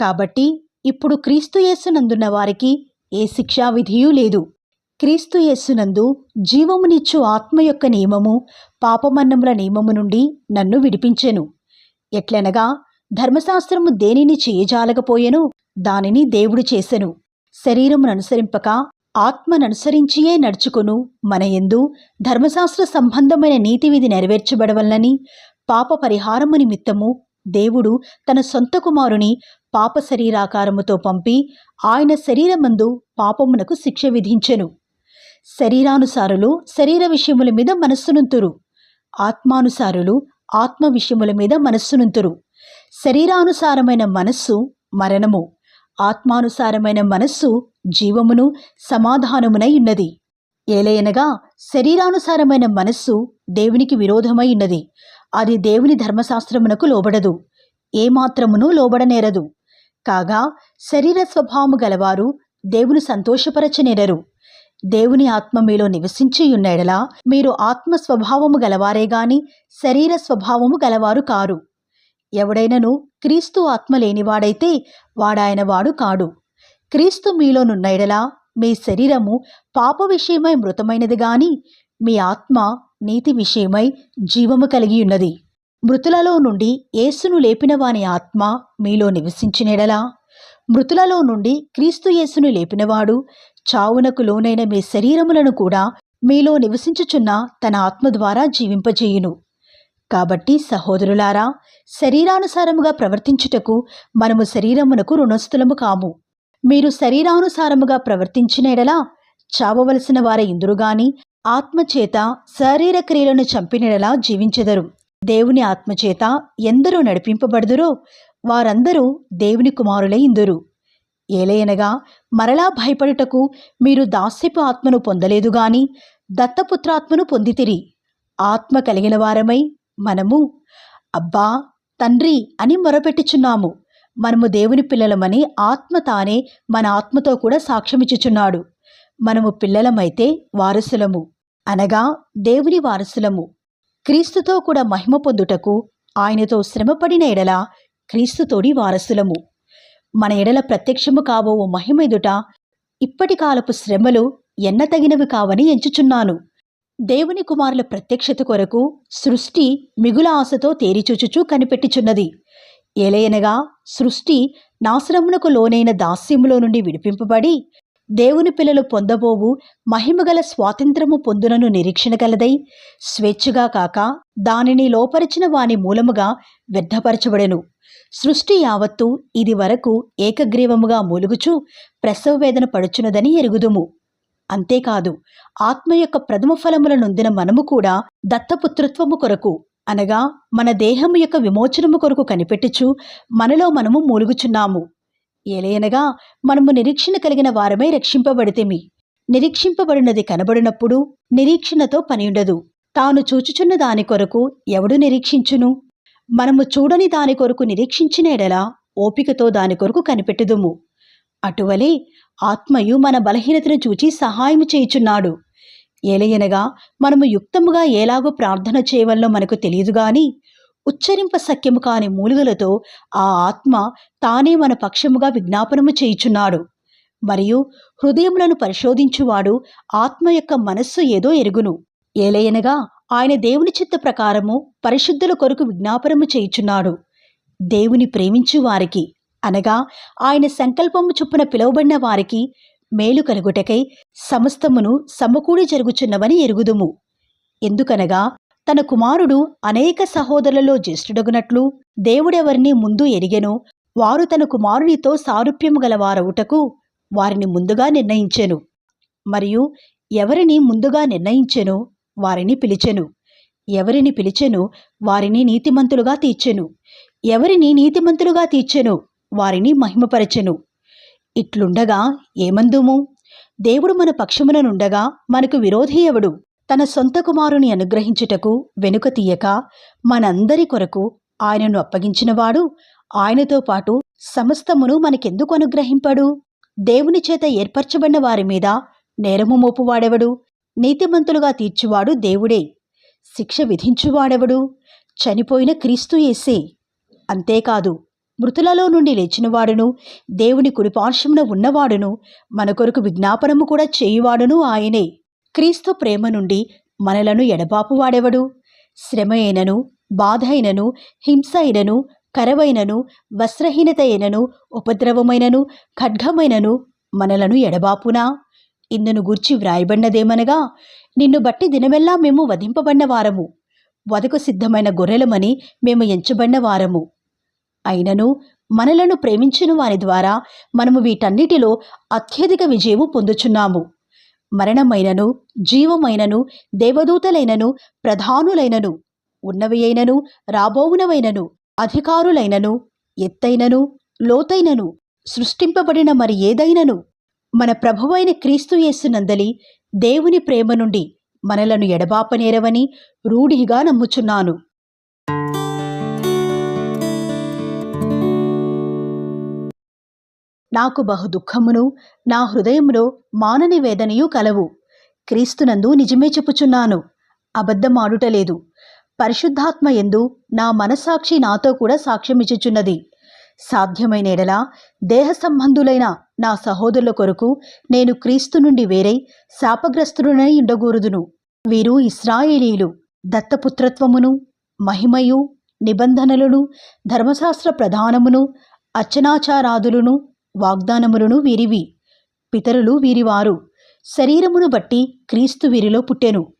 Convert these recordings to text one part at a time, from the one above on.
కాబట్టి ఇప్పుడు క్రీస్తుయేసునందున్న వారికి ఏ శిక్షా విధియూ లేదు. క్రీస్తుయేసునందు జీవమునిచ్చు ఆత్మ యొక్క నియమము పాపమన్నముల నియమము నుండి నన్ను విడిపించెను. ఎట్లనగా ధర్మశాస్త్రము దేనిని చేయజాలకపోయెను దానిని దేవుడు చేసెను. శరీరమును అనుసరింపక ఆత్మననుసరించియే నడుచుకును. మన యందు ధర్మశాస్త్ర సంబంధమైన నీతి విధి నెరవేర్చబడవలనని పాప పరిహారము నిమిత్తము దేవుడు తన సొంత కుమారుని పాప శరీరాకారముతో పంపి ఆయన శరీరమందు పాపమునకు శిక్ష విధించెను. శరీరానుసారులు శరీర విషయముల మీద మనస్సునుంతురు. ఆత్మానుసారులు ఆత్మ విషయముల మీద మనస్సునుంతురు. శరీరానుసారమైన మనస్సు మరణము. ఆత్మానుసారమైన మనస్సు జీవమును సమాధానమునై ఉన్నది. ఏలయనగా శరీరానుసారమైన మనస్సు దేవునికి విరోధమై ఉన్నది. అది దేవుని ధర్మశాస్త్రమునకు లోబడదు. ఏమాత్రమును లోబడనేరదు. కాగా శరీర స్వభావము గలవారు దేవుని సంతోషపరచనేరరు. దేవుని ఆత్మ మీలో నివసించి ఉన్నెడలా మీరు ఆత్మ స్వభావము గలవారే గాని శరీర స్వభావము గలవారు కారు. ఎవడైనను క్రీస్తు ఆత్మ లేనివాడైతే వాడాయన వాడు కాడు. క్రీస్తు మీలోనున్నయడలా మీ శరీరము పాప విషయమై మృతమైనది గాని మీ ఆత్మ నీతి విషయమై జీవము కలిగి ఉన్నది మృతులలో నుండి యేసును లేపిన వాని ఆత్మ మీలో నివసించినెడలా మృతులలో నుండి క్రీస్తు యేసును లేపినవాడు చావునకు లోనైన మీ శరీరములను కూడా మీలో నివసించుచున్న తన ఆత్మ ద్వారా జీవింపజేయును. కాబట్టి సహోదరులారా శరీరానుసారముగా ప్రవర్తించుటకు మనము శరీరమునకు రుణస్థులము కాము. మీరు శరీరానుసారముగా ప్రవర్తించిన ఎడలా? చావవలసిన వారే ఇందురుగాని ఆత్మచేత శారీర క్రియలను చంపినెడలా జీవించెదరు. దేవుని ఆత్మచేత ఎందరో నడిపింపబడుదురో వారందరూ దేవుని కుమారులై ఇందురు. ఏలయనగా మరలా భయపడుటకు మీరు దాస్యపు ఆత్మను పొందలేదు గాని దత్తపుత్రాత్మను పొందితిరి. ఆత్మ కలిగిన వారమై మనము అబ్బా తండ్రి అని మొరపెట్టుచున్నాము. మనము దేవుని పిల్లలమని ఆత్మ తానే మన ఆత్మతో కూడా సాక్ష్యమిచ్చుచున్నాడు. మనము పిల్లలమైతే వారసులము. అనగా దేవుని వారసులము. క్రీస్తుతో కూడా మహిమ పొందుటకు ఆయనతో శ్రమపడిన ఎడల క్రీస్తుతోడి వారసులము. మన ఎడల ప్రత్యక్షము కాబో మహిమ ఎదుట ఇప్పటి కాలపు శ్రమలు ఎన్నతగినవి కావని ఎంచుచున్నాను. దేవుని కుమారుల ప్రత్యక్షత కొరకు సృష్టి మిగుల ఆశతో తేరిచూచుచూ కనిపెట్టుచున్నది. ఏలయనగా సృష్టి నాశనమునకు లోనైన దాస్యములో నుండి విడిపింపబడి దేవుని పిల్లలు పొందబోవు మహిమగల స్వాతంత్రము పొందునను నిరీక్షణ గలదై. స్వేచ్ఛగా కాక దానిని లోపరిచిన వాని మూలముగా వ్యర్థపరచబడెను. సృష్టి యావత్తు ఇది వరకు ఏకగ్రీవముగా మూలుగుచూ ప్రసవ వేదన పడుచున్నదని ఎరుగుదుము. అంతేకాదు ఆత్మ యొక్క ప్రథమ ఫలముల నొందిన మనము కూడా దత్తపుత్రత్వము కొరకు అనగా మన దేహము యొక్క విమోచనము కొరకు కనిపెట్టుచు మనలో మనము మూలుగుచున్నాము. ఏలయనగా మనము నిరీక్షణ కలిగిన వారమై రక్షింపబడితేమి. నిరీక్షింపబడినది కనబడినప్పుడు నిరీక్షణతో పనియుండదు తాను చూచుచున్న దాని కొరకు ఎవడు నిరీక్షించును? మనము చూడని దాని కొరకు నిరీక్షించిన ఎడలా ఓపికతో దాని కొరకు కనిపెట్టుదుము. అటువలే ఆత్మయు మన బలహీనతను చూచి సహాయం చేయుచున్నాడు. ఏలయనగా మనము యుక్తముగా ఎలాగో ప్రార్థన చేయవల్లో మనకు తెలియదు గాని ఉచ్చరింప సఖ్యము కాని మూలుగలతో ఆ ఆత్మ తానే మన పక్షముగా విజ్ఞాపనము చేయుచున్నాడు. మరియు హృదయములను పరిశోధించువాడు ఆత్మ యొక్క మనస్సు ఏదో ఎరుగును. ఏలయనగా ఆయన దేవుని చిత్త ప్రకారము పరిశుద్ధుల కొరకు విజ్ఞాపనము చేయుచున్నాడు. దేవుని ప్రేమించు వారికి అనగా ఆయన సంకల్పము చొప్పున పిలువబడిన వారికి మేలు కలుగుటకై సమస్తమును సమకూడి జరుగుచున్నవని ఎరుగుదుము. ఎందుకనగా తన కుమారుడు అనేక సహోదరులలో జ్యేష్ఠుడగునట్లు దేవుడెవరిని ముందు ఎరిగెనో వారు తన కుమారునితో సారూప్యము గలవారవుటకు వారిని ముందుగా నిర్ణయించెను. మరియు ఎవరిని ముందుగా నిర్ణయించెనో వారిని పిలిచెను. ఎవరిని పిలిచెను వారిని నీతిమంతులుగా తీర్చెను. ఎవరిని నీతిమంతులుగా తీర్చెను వారిని మహిమపరచెను. ఇట్లుండగా ఏమందుము? దేవుడు మన పక్షముననుండగా మనకు విరోధి ఎవడు? తన సొంత కుమారుని అనుగ్రహించుటకు వెనుక తీయక మనందరి కొరకు ఆయనను అప్పగించినవాడు ఆయనతో పాటు సమస్తమును మనకెందుకు అనుగ్రహింపడు? దేవుని చేత ఏర్పరచబడిన వారి మీద నేరము మోపువాడెవడు? నీతిమంతులుగా తీర్చువాడు దేవుడే. శిక్ష విధించువాడెవడు? చనిపోయిన క్రీస్తు యేసే. అంతేకాదు మృతులలో నుండి లేచినవాడును దేవుని కుడిపార్శ్వమున ఉన్నవాడును మన కొరకు విజ్ఞాపనము కూడా చేయువాడును ఆయనే. క్రీస్తు ప్రేమ నుండి మనలను ఎడబాపువాడెవడు శ్రమ అయినను బాధ అయినను హింస అయినను కరవైనను వస్త్రహీనత అయినను ఉపద్రవమైనను ఖడ్గమైనను మనలను ఎడబాపునా? ఇందును గూర్చి వ్రాయబడినదేమనగా నిన్ను బట్టి దినమెల్లా మేము వధింపబడిన వారము వదకు సిద్ధమైన గొర్రెలమని మేము ఎంచబడిన వారము అయినను మనలను ప్రేమించిన వారి ద్వారా మనము వీటన్నిటిలో అత్యధిక విజయము పొందుచున్నాము. మరణమైనను జీవమైనను దేవదూతలైనను ప్రధానులైనను ఉన్నవియైనను రాబోవునవైనను అధికారులైనను ఎత్తైనను లోతైనను సృష్టింపబడిన మరి ఏదైనను మన ప్రభువైన క్రీస్తు యేసునందలి దేవుని ప్రేమ నుండి మనలను ఎడబాపనేరవని రూఢిగా నమ్ముచున్నాను. నాకు బహు దుఃఖమును నా హృదయములో మానని వేదనయు కలవు. క్రీస్తునందు నిజమే చెప్పుచున్నాను అబద్ధమాడుటలేదు. పరిశుద్ధాత్మ ఎందు నా మనసాక్షి నాతో కూడా సాక్ష్యమిచ్చుచున్నది. సాధ్యమైన ఎడల దేహ సంబంధులైన నా సహోదరుల కొరకు నేను క్రీస్తు నుండి వేరై శాపగ్రస్తుడనై ఉండగూరుదును. వీరు ఇస్రాయేలీలు దత్తపుత్రత్వమును మహిమయు నిబంధనలను ధర్మశాస్త్ర ప్రధానమును అర్చనాచారాదులను వాగ్దానములను వీరివి. పితరులు వీరివారు. శరీరమును బట్టి క్రీస్తు వీరిలో పుట్టెను.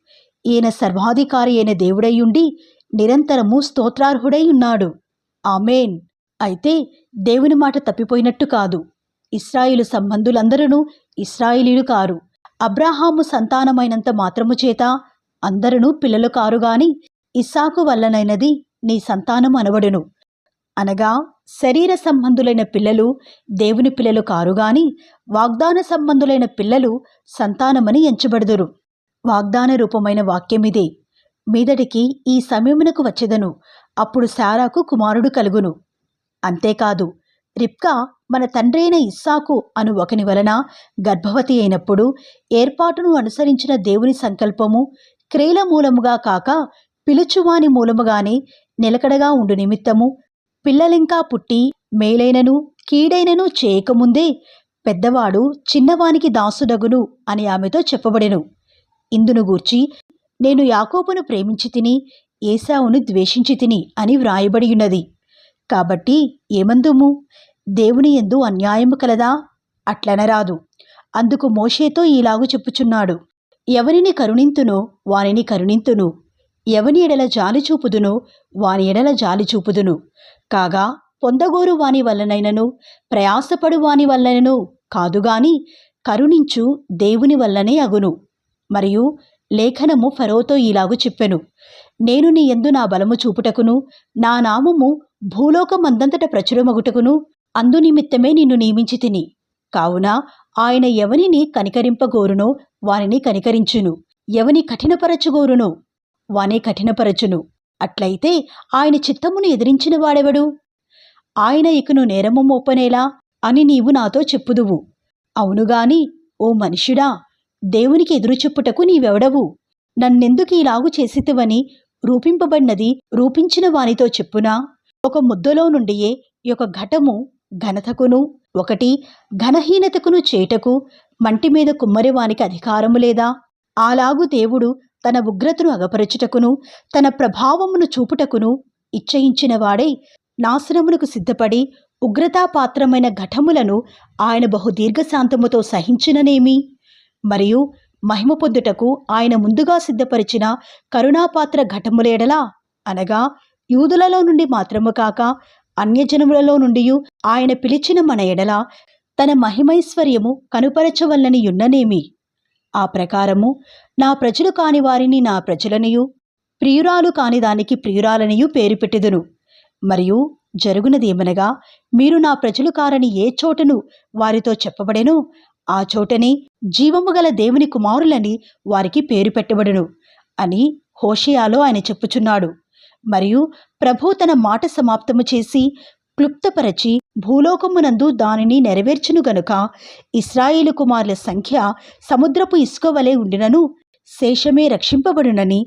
ఈయన సర్వాధికారి అయిన దేవుడైయుండి నిరంతరము స్తోత్రార్హుడై ఉన్నాడు ఆమెన్. అయితే దేవుని మాట తప్పిపోయినట్టు కాదు. ఇస్రాయిలు సంబంధులందరూ ఇస్రాయిలీలు కారు. అబ్రాహాము సంతానమైనంత మాత్రము చేత అందరూ పిల్లలు కారుగాని ఇస్సాకు వల్లనైనది నీ సంతానం అనబడును. అనగా శరీర సంబంధులైన పిల్లలు దేవుని పిల్లలు కారు గాని వాగ్దాన సంబంధులైన పిల్లలు సంతానమని ఎంచబడుదురు. వాగ్దాన రూపమైన వాక్యమిదే మీదటికి ఈ సమయమునకు వచ్చెదను. అప్పుడు శారాకు కుమారుడు కలుగును. అంతేకాదు రిప్కా మన తండ్రి అయిన ఇస్సాకు అను ఒకని వలన గర్భవతి అయినప్పుడు ఏర్పాటును అనుసరించిన దేవుని సంకల్పము క్రియల మూలముగా కాక పిలుచువాని మూలముగానే నిలకడగా ఉండు నిమిత్తము పిల్లలింకా పుట్టి మేలైనను కీడైనను చేయకముందే పెద్దవాడు చిన్నవానికి దాసుడగును అని ఆమెతో చెప్పబడెను. ఇందును గూర్చి నేను యాకోబును ప్రేమించి తిని ఏసావును ద్వేషించి తిని అని వ్రాయబడియున్నది. కాబట్టి ఏమందుము? దేవుని ఎందు అన్యాయము కలదా? అట్లనరాదు. అందుకు మోషేతో ఈలాగు చెప్పుచున్నాడు. ఎవరిని కరుణింతునో వానిని కరుణింతును. ఎవని ఎడల జాలి చూపుదునో వాని ఎడల జాలి చూపుదును. కాగా పొందగోరు వాని వల్లనైనను ప్రయాసపడు వాని వల్లనను కాదుగాని కరుణించు దేవుని వల్లనే అగును. మరియు లేఖనము ఫరోతో ఇలాగు చెప్పెను. నేను నీ ఎందు నా బలము చూపుటకును నా నామము భూలోకమందంతట ప్రచురమగుటకును అందు నిమిత్తమే నిన్ను నియమించి తిని. కావున ఆయన ఎవనిని కనికరింపగోరునో వానిని కనికరించును. ఎవని కఠినపరచుగోరునో వానే కఠినపరచును. అట్లయితే ఆయన చిత్తమును ఎదిరించిన వాడెవడు? ఆయన ఇకను నేరము మోపనేలా అని నీవు నాతో చెప్పుదువు. అవునుగాని ఓ మనుషుడా దేవునికి ఎదురు చెప్పుటకు నీవెవడవు? నన్నెందుకు ఇలాగు చేసితివని రూపింపబడినది రూపించిన వానితో చెప్పునా? ఒక ముద్దలో నుండియే యొక్క ఘటము ఘనతకును ఒకటి ఘనహీనతకును చేటకు మంటి మీద కుమ్మరివానికి అధికారము లేదా? అలాగు దేవుడు తన ఉగ్రతను అగపరచుటకును తన ప్రభావమును చూపుటకును ఇచ్చయించిన వాడై నాశనమునకు సిద్ధపడి ఉగ్రతాపాత్రమైన ఘటములను ఆయన బహుదీర్ఘశాంతముతో సహించిననేమి? మరియు మహిమ పొందుటకు ఆయన ముందుగా సిద్ధపరిచిన కరుణాపాత్ర ఘటములేడలా అనగా యూదులలో నుండి మాత్రము కాక అన్యజనములలో నుండి ఆయన పిలిచిన మన ఎడల తన మహిమైశ్వర్యము కనుపరచవల్లని యున్ననేమి ఆ ప్రకారము నా ప్రజలు కాని వారిని నా ప్రజలనియు ప్రియురాలు కాని దానికి ప్రియురాలనియు పేరు పెట్టెదను. మరియు జరుగునదేమనగా మీరు నా ప్రజలు కారని ఏ చోటను వారితో చెప్పబడెనో ఆ చోటనే జీవము గల దేవుని కుమారులని వారికి పేరు పెట్టబడును అని హోషియాలో ఆయన చెప్పుచున్నాడు. మరియు ప్రభు తన మాట సమాప్తము చేసి క్లుప్తపరచి భూలోకమునందు దానిని నెరవేర్చును గనుక ఇస్రాయేలు కుమారుల సంఖ్య సముద్రపు ఇసుక వలె ఉండినను శేషమే రక్షింపబడునని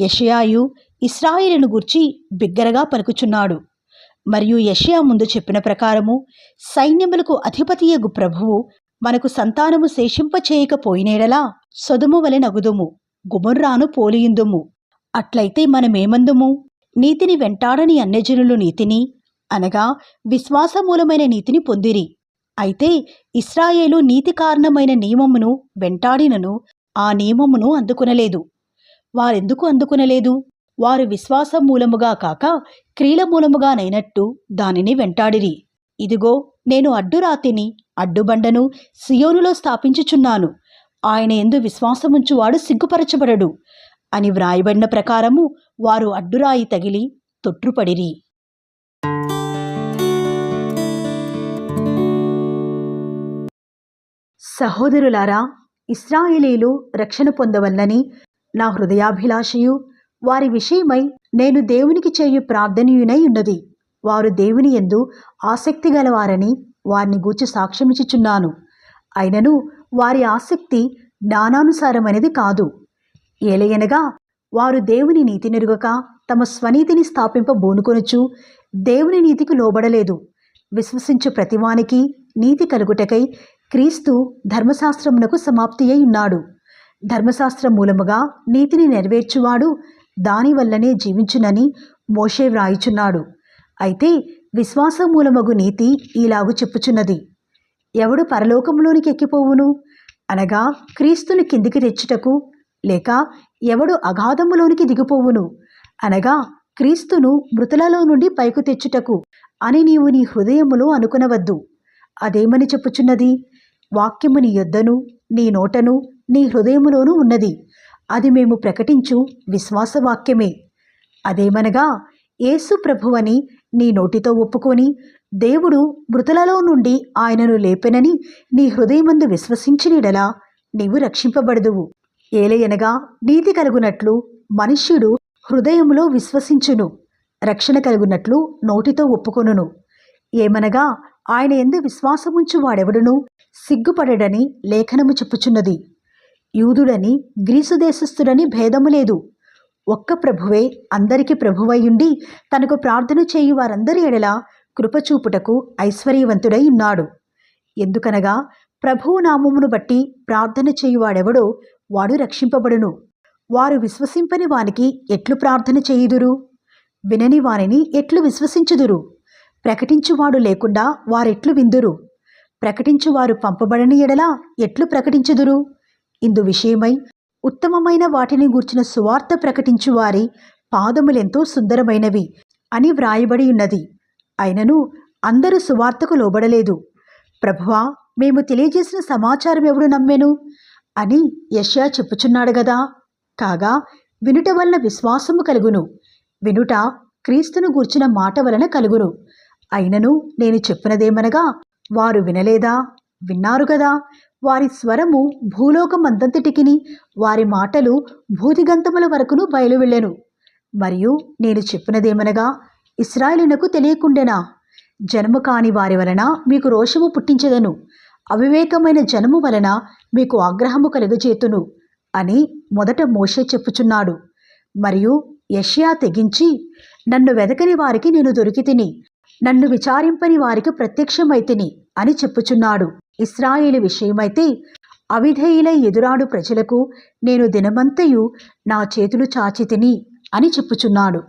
యషయాయు ఇస్రాయిలను గూర్చి బిగ్గరగా పలుకుచున్నాడు. మరియు యషయా ముందు చెప్పిన ప్రకారము సైన్యములకు అధిపతియగు ప్రభువు మనకు సంతానము శేషింపచేయకపోయినేడలా సొదుము వలె నగుదుము గుమర్రాను పోలియుందుము. అట్లయితే మనమేమందుము? నీతిని వెంటాడని అన్యజనులు నీతిని అనగా విశ్వాసమూలమైన నీతిని పొందిరి. అయితే ఇస్రాయేలు నీతి కారణమైన నియమమును వెంటాడినను ఆ నియమమును అందుకునలేదు. వారెందుకు అందుకునలేదు? వారు విశ్వాసం మూలముగా కాక క్రియల మూలముగానైనట్టు దానిని వెంటాడిరి. ఇదిగో నేను అడ్డురాతిని అడ్డుబండను సియోనులో స్థాపించుచున్నాను. ఆయన ఎందు విశ్వాసముంచువాడు సిగ్గుపరచబడడు అని వ్రాయబడిన ప్రకారము వారు అడ్డురాయి తగిలి తొట్టుపడిరి సహోదరులారా ఇస్రాయేలీలు రక్షణ పొందవల్లని నా హృదయాభిలాషయు. వారి విషయమై నేను దేవునికి చేయు ప్రార్థనీయునై ఉన్నది. వారు దేవుని యందు ఆసక్తి గలవారని వారిని గూర్చి సాక్ష్యమిచ్చుచున్నాను. అయినను వారి ఆసక్తి జ్ఞానానుసారమనేది కాదు. ఏలయనగా వారు దేవుని నీతి నెరుగక తమ స్వనీతిని స్థాపింప బూనుకొనుచు దేవుని నీతికి లోబడలేదు. విశ్వసించు ప్రతివానికి నీతి కలుగుటకై క్రీస్తు ధర్మశాస్త్రమునకు సమాప్తి అయి ఉన్నాడు. ధర్మశాస్త్రం మూలముగా నీతిని నెరవేర్చువాడు దానివల్లనే జీవించునని మోషే వ్రాయిచున్నాడు. అయితే విశ్వాసం మూలమగు నీతి ఈలాగు చెప్పుచున్నది. ఎవడు పరలోకంలోనికి ఎక్కిపోవును? అనగా క్రీస్తుని కిందికి తెచ్చుటకు లేక ఎవడు అగాధములోనికి దిగిపోవును? అనగా క్రీస్తును మృతులలో నుండి పైకు తెచ్చుటకు అని నీవు నీ హృదయములో అనుకునవద్దు. అదేమని చెప్పుచున్నది? వాక్యము నీ యొద్దను నీ నోటను నీ హృదయములోనూ ఉన్నది. అది మేము ప్రకటించు విశ్వాసవాక్యమే. అదేమనగా యేసు ప్రభువని నీ నోటితో ఒప్పుకొని దేవుడు మృతులలో నుండి ఆయనను లేపెనని నీ హృదయమందు విశ్వసించినడలా నీవు రక్షింపబడదువు. ఏలయనగా నీతి కలుగునట్లు మనుష్యుడు హృదయంలో విశ్వసించును రక్షణ కలుగునట్లు నోటితో ఒప్పుకొనును. ఏమనగా ఆయన ఎందు విశ్వాసముంచు వాడెవడును సిగ్గుపడడని లేఖనము చెప్పుచున్నది. యూదుడని గ్రీసు దేశస్థుడని భేదము లేదు. ఒక్క ప్రభువే అందరికీ ప్రభువయ్యుండి తనకు ప్రార్థన చేయు వారందరి ఎడల కృపచూపుటకు ఐశ్వర్యవంతుడై ఉన్నాడు. ఎందుకనగా ప్రభువు నామమును బట్టి ప్రార్థన చేయువాడెవడో వాడు రక్షింపబడును. వారు విశ్వసింపని వానికి ఎట్లు ప్రార్థన చేయుదురు? వినని వారిని ఎట్లు విశ్వసించుదురు? ప్రకటించువాడు లేకుండా వారెట్లు విందురు? ప్రకటించువారు పంపబడని ఎడలా ఎట్లు ప్రకటించుదురు? ఇందు విషయమై ఉత్తమమైన వాటిని గూర్చిన సువార్త ప్రకటించువారి పాదములెంతో సుందరమైనవి అని వ్రాయబడి ఉన్నది. అయినను అందరూ సువార్తకు లోబడలేదు. ప్రభువా మేము తెలియజేసిన సమాచారం ఎవడు నమ్మెను? అని యష్యా చెప్పుచున్నాడు గదా. కాగా వినుట వలన విశ్వాసము కలుగును. వినుట క్రీస్తును గూర్చిన మాట వలన కలుగును. అయినను నేను చెప్పినదేమనగా వారు వినలేదా? విన్నారు కదా. వారి స్వరము భూలోకం అంతంతటికిని వారి మాటలు భూదిగంతముల వరకును బయలువెళ్ళెను. మరియు నేను చెప్పినదేమనగా ఇస్రాయేలునకు తెలియకుండెనా? జన్మ కాని వారి వలన మీకు రోషము పుట్టించదను. అవివేకమైన జనము వలన మీకు ఆగ్రహము కలుగజేతును అని మొదట మోషే చెప్పుచున్నాడు. మరియు యష్యా తెగించి నన్ను వెదకని వారికి నేను దొరికితిని. నన్ను విచారింపని వారికి ప్రత్యక్షమైతిని అని చెప్పుచున్నాడు. ఇస్రాయేలు విషయమైతే అవిధేయులై ఎదురాడు ప్రజలకు నేను దినమంతయు నా చేతులు చాచితిని అని చెప్పుచున్నాడు.